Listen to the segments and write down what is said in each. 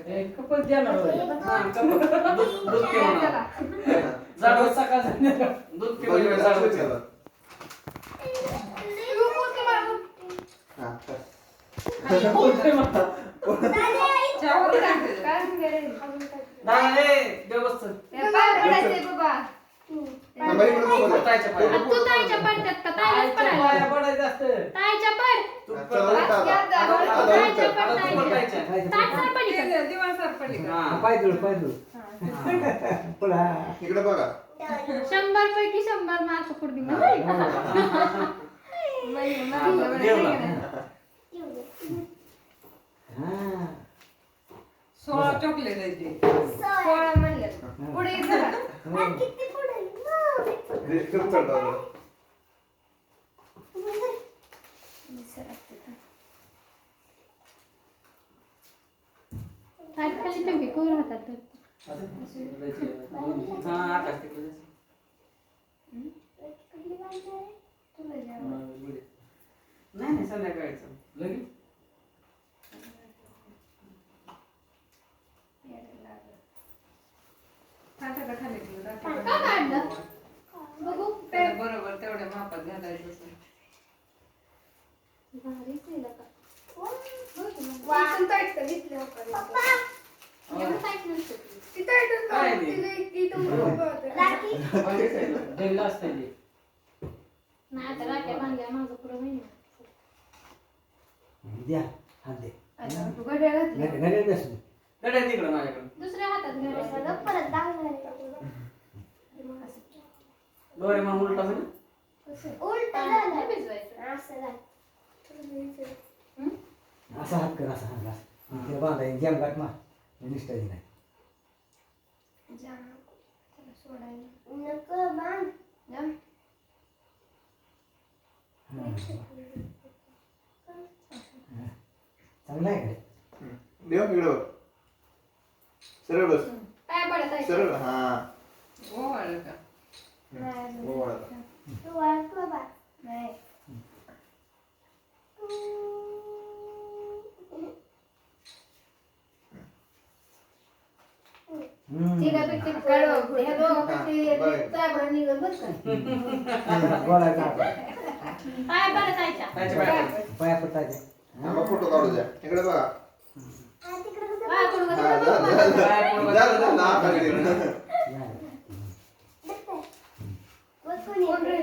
बाई. हा, कपल. दूध- दूध पिऊ म्हणा. झाडावर सकाळ संध्याकाळ दूध देव बसतं. इकडे बघू शंभर पैकी शंभर मार्क पुढे सोळा चॉकलेट आहे ते सोळा. किती पुढे? हे होतं. खाली ठेवली कोर हातात धर. हा, आकाश तिकडे जायचं. कुठली बाजू आहे? तुला जाऊ. नाही नाही संध्याकाळचं लगेच भारीच आहे राखी. डेला असते ते. द्या हात दे. तू घड्याळ घरी नसू गड्या तिकडं माझ्याकडं. डोळे मग उलटा होईल. उलट नाही झालं. असं. असा हात कर असा हात घास ते बांधाय जॅम गाठ मार निष्ठाची नाही. चांगला आहे का देव इकडे बघ सरळ बस काय पडत आहे सरळ हा ओवाळलं का? ओवाळा. तू वाच बाबा. नाही. हम्म. गोळा का काय पडत आहे त्याच्या बाहेर पाया पटायचे थांबा, फोटो काढू द्या इकडे बघा हा, तिकडे बघ. हा, कोण हा, बघा. झालं, झालं. झालं, झालं, आता गेलं. बघ कोणी आहे.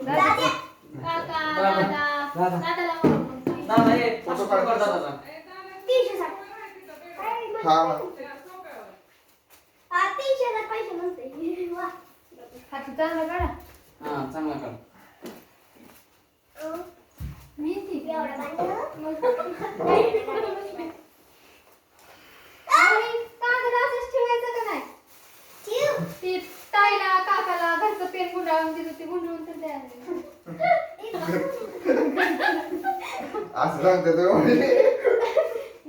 दाद्या. काका दादा. दादा दादा. दादाला मारून. दादा ये फोटो फोटो काढ. काढ दादाचा तीनशे साठ. काय म्हणते? हा हा, तीनशे हजार पैसे म्हणते. वा. हा चांगला काढ अं, मी ती एवढं बांधलं. आणि कागद असंच ठेवायचं का नाही ठेव. ते ताईला काकाला घरचं पेन गुंडाळून दिलं ते गुंडाळून तर द्यायला असं सांगते तो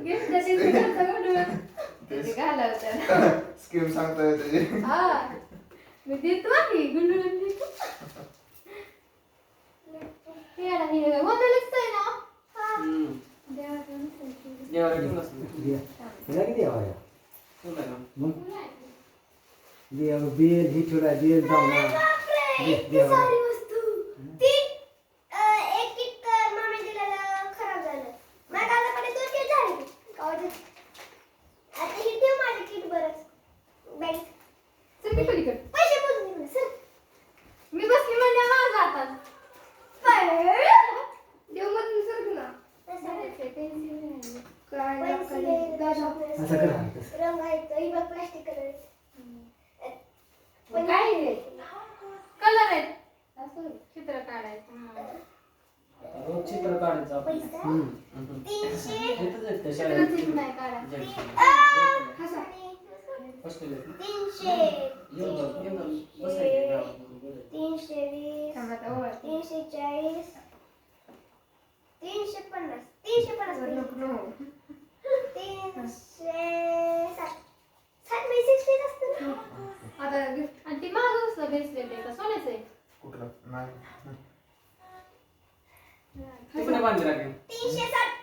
गिफ्ट त्याचे घरचं गुंडाळून ते घालावं स्कीम सांगताय त्याची हा मी देतो की गुंडाळून देतो येडा हे होणारच आहे ना हा हम्म. देवाचं नसेल. देवाला ठेवलंच नाही. तुला किती हवाया ठेवलंय ना. मग देव बेल ही ठेवला बेल जाऊन अरे बापरे, दे- इतकी देवाला. सारी वस्तू. ती, अं, एक किट कर, मामी दिलेलं खराब झालं. माझ्या कानाकडे दोन किट झाले. गावात. आता ही ठेव माझं किट बरंच. बॅग. की पलीकडे पैसे मोजून घेऊन, चल. मी बसली म्हणजे माझा हातात देव मधून सरक ना. तसं नाही. पेन्सिल पैसे दादा. असं करा तसं. रंग आहेत ही बघ प्लास्टिक कलर मग काय कलर आहेत. असं चित्र काढायचं रोज चित्र काढायचं आपण पैसा? हम्म. तीनशे? येतच आहेत त्या चित्र शाळेत. चित्र नाही काढायचं. जंक्शन. हसा बसलेले आहेत ना? तीनशे वीस. तीनशे चाळीस तीनशे पन्नास तीनशे पन्नास. तीनशे साठ साठ म्हणजे सिक्स्टीच असतं ना आता आणि ती महाग असतं आहे का सोन्याचं आहे कुठलं नाही? तीनशे साठ